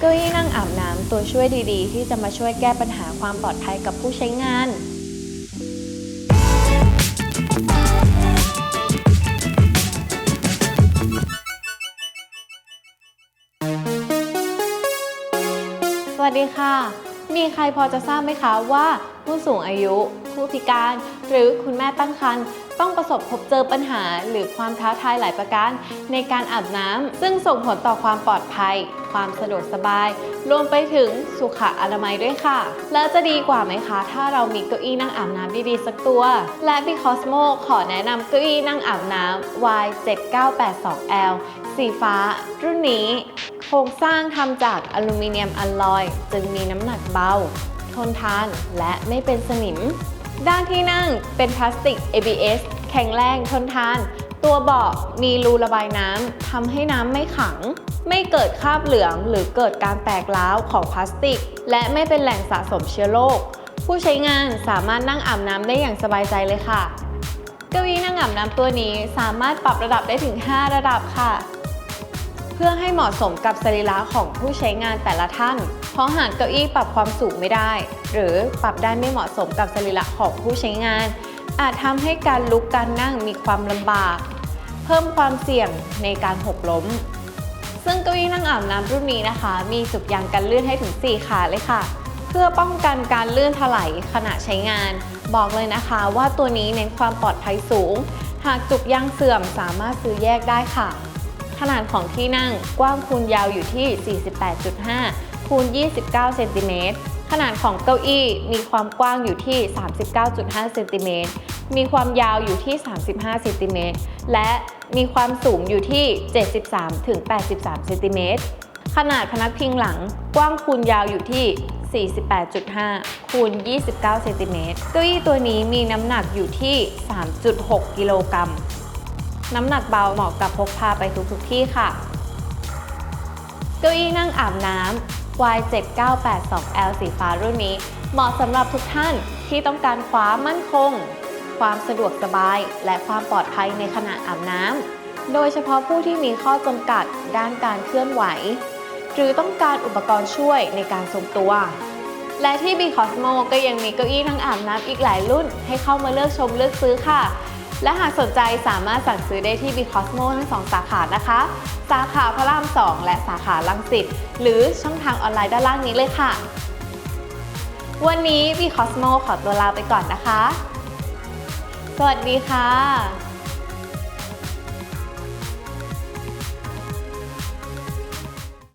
เก้าอี้นั่งอาบน้ำตัวช่วยดีๆ ที่จะมาช่วยแก้ปัญหาความปลอดภัยกับผู้ใช้งาน สวัสดีค่ะ มีใครพอจะทราบไหมคะว่าผู้สูงอายุ ผู้พิการ หรือคุณแม่ตั้งครรภ์ ต้องประสบพบเจอปัญหา หรือความท้าทายหลายประการในการอาบน้ำซึ่งส่งผลต่อความปลอดภัย ความสะดวกสบาย รวมไปถึงสุขอนามัยด้วยค่ะ แล้วจะดีกว่าไหมคะ ถ้าเรามีเก้าอี้นั่งอาบน้ำดีๆ สักตัว และ b c o s m o ขอแนะนำเก้าอี้นั่งอาบน้ำ Y7982L สีฟ้า รุ่นนี้ โครงสร้างทำจากอลูมิเนียมอลลอย จึงมีน้ำหนักเบา ทนทานและไม่เป็นสนิม ด้านที่นั่งเป็นพลาสติก ABS แข็งแรงทนทาน ตัวเบาะมีรูระบายน้ำทำให้น้ำไม่ขัง ไม่เกิดคราบเหลือง หรือเกิดการแตกร้าวของพลาสติก และไม่เป็นแหล่งสะสมเชื้อโรคผู้ใช้งานสามารถนั่งอาบน้ำได้อย่างสบายใจเลยค่ะ เก้าอี้นั่งอาบน้ำตัวนี้สามารถปรับระดับได้ถึง 5 ระดับค่ะ เพื่อให้เหมาะสมกับสรีระของผู้ใช้งานแต่ละท่าน เพราะหากเก้าอี้ปรับความสูงไม่ได้ หรือปรับได้ไม่เหมาะสมกับสรีระของผู้ใช้งาน อาจทำให้การลุกการนั่งมีความลำบาก เพิ่มความเสี่ยงในการหกล้ม ซึ่งเก้าอี้นั่งอาบน้ำรุ่นนี้นะคะ มีจุกยางกันลื่นให้ถึง 4 ขาเลยค่ะ เพื่อป้องกันการลื่นถลายขณะใช้งาน บอกเลยนะคะว่าตัวนี้เน้นความปลอดภัยสูง หากจุกยางเสื่อมสามารถซื้อแยกได้ค่ะ ขนาดของที่นั่งกว้างคูณยาวอยู่ที่ 48.5 คูณ 29 เซนติเมตร ขนาดของเก้าอี้มีความกว้างอยู่ที่ 39.5 เซนติเมตร มีความยาวอยู่ที่ 35 เซนติเมตร และมีความสูงอยู่ที่ 73-83 เซนติเมตร ขนาดพนักพิงหลังกว้างคูณยาวอยู่ที่ 48.5 คูณ 29 เซนติเมตร เก้าอี้ตัวนี้มีน้ำหนักอยู่ที่ 3.6 กิโลกรัม น้ำหนักเบาเหมาะกับพกพาไปทุกๆที่ค่ะ เก้าอี้นั่งอาบน้ำ Y7982L สีฟ้ารุ่นนี้ เหมาะสำหรับทุกท่านที่ต้องการความมั่นคง ความสะดวกสบาย และความปลอดภัยในขณะอาบน้ำ โดยเฉพาะผู้ที่มีข้อจำกัดด้านการเคลื่อนไหว หรือต้องการอุปกรณ์ช่วยในการทรงตัวและที่ B Cosmo ก็ยังมีเก้าอี้นั่งอาบน้ำอีกหลายรุ่น ให้เข้ามาเลือกชมเลือกซื้อค่ะ และหากสนใจสามารถสั่งซื้อได้ที่ B Cosmo ทั้งสองสาขานะคะ สาขาพระราม 2 และสาขาลังสิตหรือช่องทางออนไลน์ด้านล่างนี้เลยค่ะ วันนี้ B Cosmo ขอตัวลาไปก่อนนะคะ สวัสดีค่ะ